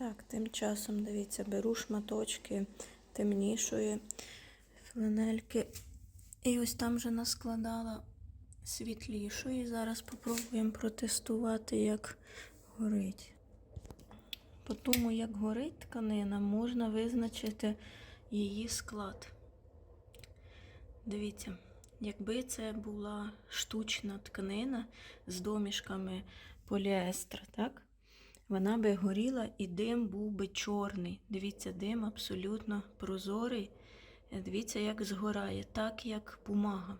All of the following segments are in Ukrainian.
Так, тим часом, дивіться, беру шматочки темнішої фланельки. І ось там вже наскладала світлішої. Зараз спробуємо протестувати, як горить. По тому, як горить тканина, можна визначити її склад. Дивіться, якби це була штучна тканина з домішками поліестра, так? Вона би горіла і дим був би чорний. Дивіться, дим абсолютно прозорий. Дивіться, як згорає, так як бумага.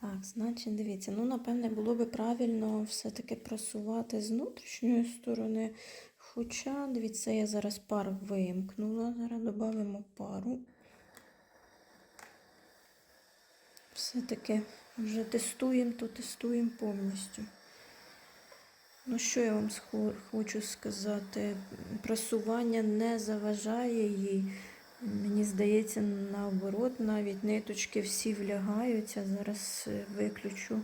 Так, значить, дивіться, ну, напевне, було би правильно все-таки просувати з внутрішньої сторони. Хоча, дивіться, я зараз пар вимкнула. Зараз додамо пару. Все-таки вже тестуємо, то тестуємо повністю. Ну, що я вам хочу сказати? Просування не заважає їй. Мені здається, наоборот, навіть ниточки всі влягаються. Зараз е, виключу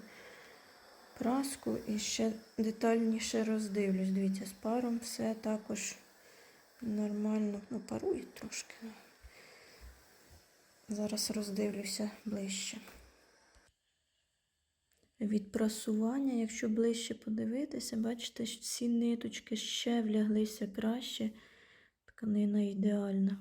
праску і ще детальніше роздивлюсь. Дивіться, з паром все також нормально. Ну, парує трошки. Зараз роздивлюся ближче. Від просування. якщо ближче подивитися, бачите, всі ниточки ще вляглися краще. Тканина ідеальна.